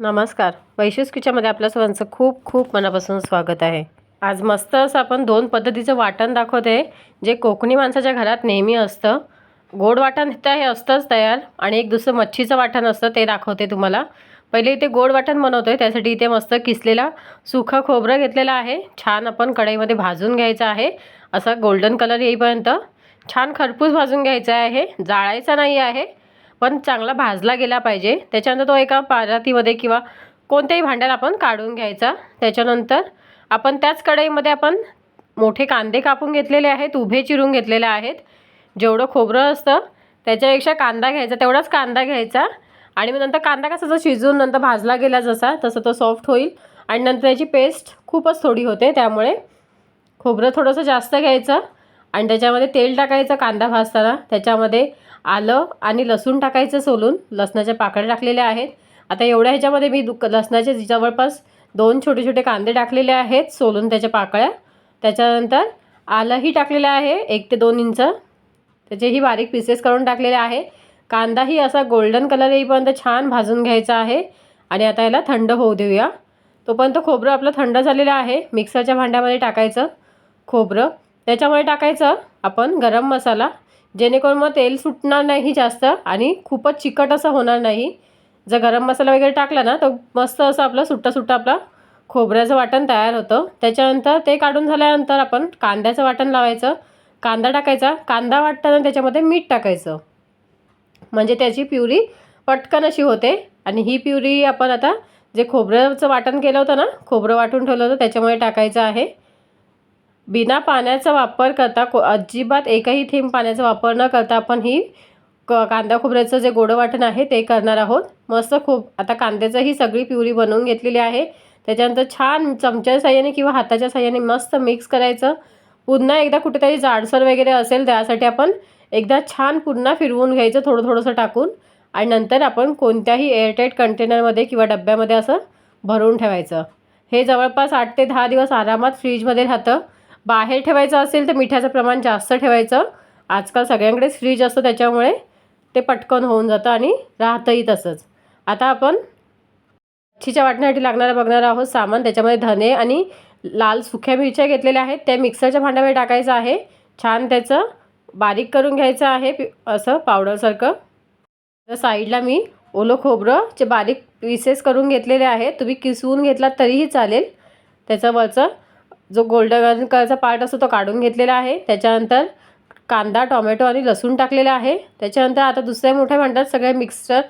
नमस्कार. वैशिष किचनमध्ये आपल्या सर्वांचं खूप खूप मनापासून स्वागत आहे. आज मस्त असं आपण दोन पद्धतीचं वाटण दाखवते जे कोकणी माणसाच्या घरात नेहमी असतं. गोड वाटण तर हे असतंच तयार आणि एक दुसरं मच्छीचं वाटण असतं ते दाखवते तुम्हाला. पहिले इथे गोड वाटण बनवतो आहे त्यासाठी इथे मस्त किसलेला सुखं खोबरं घेतलेलं आहे. छान आपण कढईमध्ये भाजून घ्यायचं आहे. असा गोल्डन कलर येईपर्यंत छान खरपूस भाजून घ्यायचा आहे. जाळायचा नाही आहे. पण चांगला भाजला गेला पाहिजे. त्याच्यानंतर तो एका पारातीमध्ये किंवा कोणत्याही भांड्याला आपण काढून घ्यायचा. त्याच्यानंतर आपण त्याच कढईमध्ये आपण मोठे कांदे कापून घेतलेले आहेत उभे चिरून घेतलेले आहेत. जेवढं खोबरं असतं त्याच्यापेक्षा कांदा घ्यायचा तेवढाच कांदा घ्यायचा. आणि मग नंतर कांदा कसा जो शिजून नंतर भाजला गेला जसा तसं तो सॉफ्ट होईल. आणि नंतर त्याची पेस्ट खूपच थोडी होते त्यामुळे खोबरं थोडंसं जास्त घ्यायचं. आणि त्याच्यामध्ये तेल टाकायचं कांदा भाजताना. त्याच्यामध्ये आलं आणि लसूण टाकायचं सोलून लसणाच्या पाकळ्या टाकलेल्या आहेत. आता एवढ्या ह्याच्यामध्ये मी दुक लसणाचे जवळपास दोन छोटे छोटे कांदे टाकलेले आहेत सोलून त्याच्या पाकळ्या. त्याच्यानंतर आलंही टाकलेलं आहे एक ते दोन इंच. त्याचेही बारीक पीसेस करून टाकलेले आहे. कांदाही असा गोल्डन कलर येईपर्यंत छान भाजून घ्यायचा आहे. आणि आता याला थंड होऊ देऊया. तोपर्यंत खोबरं आपलं थंड झालेलं आहे. मिक्सरच्या भांड्यामध्ये टाकायचं खोबरं. त्याच्यामध्ये टाकायचं आपण गरम मसाला. जेणेकरून मग तेल सुटणार नाही जास्त आणि खूपच चिकट असं होणार नाही. जर गरम मसाला वगैरे टाकला ना तर मस्त असं आपलं सुट्टा सुट्टा आपला खोबऱ्याचं वाटण तयार होतं. त्याच्यानंतर ते काढून झाल्यानंतर आपण कांद्याचं वाटण लावायचं. कांदा टाकायचा. कांदा वाटताना त्याच्यामध्ये मीठ टाकायचं. म्हणजे त्याची प्युरी पटकन अशी होते. आणि ही प्युरी आपण आता जे खोबऱ्याचं वाटण केलं होतं ना खोबरं वाटून ठेवलं होतं त्याच्यामुळे टाकायचं आहे. बिना पाण्याचा वापर करता को अजिबात एकही थेंब पाण्याचा वापर न करता आपण ही क कांदा खोबऱ्याचं जे गोडं वाटण आहे ते करणार आहोत. मस्त खूप आता कांद्याचं ही सगळी प्युरी बनवून घेतलेली आहे. त्याच्यानंतर छान चमच्याच्या साह्याने किंवा हाताच्या साह्याने मस्त मिक्स करायचं. पुन्हा एकदा कुठेतरी जाडसर वगैरे असेल त्यासाठी आपण एकदा छान पुन्हा फिरवून घ्यायचं थोडं थोडंसं टाकून. आणि नंतर आपण कोणत्याही एअरटाईट कंटेनरमध्ये किंवा डब्यामध्ये असं भरून ठेवायचं. हे जवळपास आठ ते दहा दिवस आरामात फ्रीजमध्ये राहतं. बाहेर ठेवायचं असेल तर मिठाचं प्रमाण जास्त ठेवायचं. आजकाल सगळ्यांकडेच फ्रीज असतं त्याच्यामुळे ते पटकन होऊन जातं आणि राहतंही तसंच. आता आपण मच्छीच्या वाटण्यासाठी लागणारं बघणार आहोत सामान त्याच्यामध्ये धने आणि लाल सुक्या मिरच्या घेतलेल्या आहेत. त्या मिक्सरच्या भांड्यामध्ये टाकायचं आहे. छान त्याचं बारीक करून घ्यायचं आहे असं पावडरसारखं तर साईडला मी ओलं खोबरं जे बारीक पीसेस करून घेतलेले आहेत. तुम्ही किसवून घेतलात तरीही चालेल. त्याचं वरचं जो गोल्डन कलरचा पार्ट असतो तो काढून घेतलेला आहे. त्याच्यानंतर कांदा टोमॅटो आणि लसूण टाकलेला आहे. त्याच्यानंतर आता दुसऱ्या मोठ्या भांड्यात सगळे मिक्सर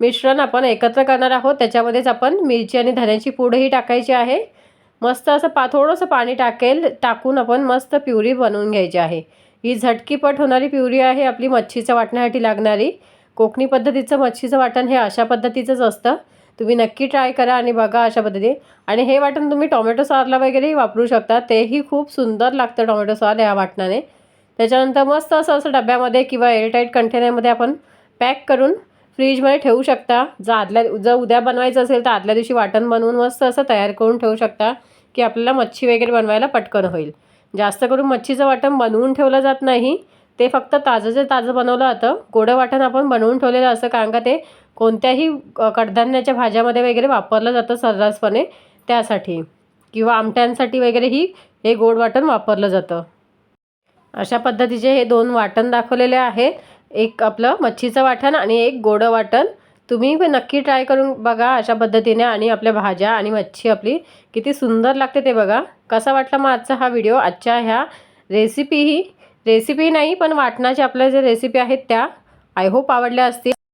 मिश्रण आपण एकत्र करणार आहोत. त्याच्यामध्येच आपण मिरची आणि धन्याची पूडही टाकायची आहे. मस्त असं पा थोडंसं पाणी टाकेल टाकून आपण मस्त प्युरी बनवून घ्यायची आहे. ही झटकीपट होणारी प्युरी आहे आपली मच्छीचं वाटण्यासाठी लागणारी. कोकणी पद्धतीचं मच्छीचं वाटण हे अशा पद्धतीचंच असतं. तुम्ही नक्की ट्राय करा आणि बघा अशा पद्धतीने. आणि हे वाटण तुम्ही टोमॅटो सॉसला वगैरेही वापरू शकता. तेही खूप सुंदर लागतं टोमॅटो सॉस या वाटणाने. त्याच्यानंतर मस्त असं असं डब्यामध्ये किंवा एअरटाईट कंटेनरमध्ये आपण पॅक करून फ्रीजमध्ये ठेवू शकता. जर आदल्या जर उद्या बनवायचं असेल तर आदल्या दिवशी वाटण बनवून मस्त असं तयार करून ठेवू शकता की आपल्याला मच्छी वगैरे बनवायला पटकन होईल. जास्त करून मच्छीचं वाटण बनवून ठेवलं जात नाही. ते फक्त ताजं जे ताजं बनवलं जातं गोडं वाटण आपण बनवून ठेवलेलं असं कारण का ते कोणत्याही कडधान्याच्या भाज्यामध्ये वगैरे वापरलं जातं सर्रासपणे त्यासाठी. किंवा आमट्यांसाठी वगैरेही हे गोड वाटण वापरलं जातं. अशा पद्धतीचे हे दोन वाटण दाखवलेले आहेत. एक आपलं मच्छीचं वाटण आणि एक गोडं वाटण. तुम्ही नक्की ट्राय करून बघा अशा पद्धतीने आणि आपल्या भाज्या आणि मच्छी आपली किती सुंदर लागते ते बघा. कसा वाटला मग आजचा हा व्हिडिओ? आजच्या ह्या रेसिपीही रेसिपी नाही पण वाटणाच्या आपल्या ज्या रेसिपी आहेत त्या आय होप आवडल्या असतील.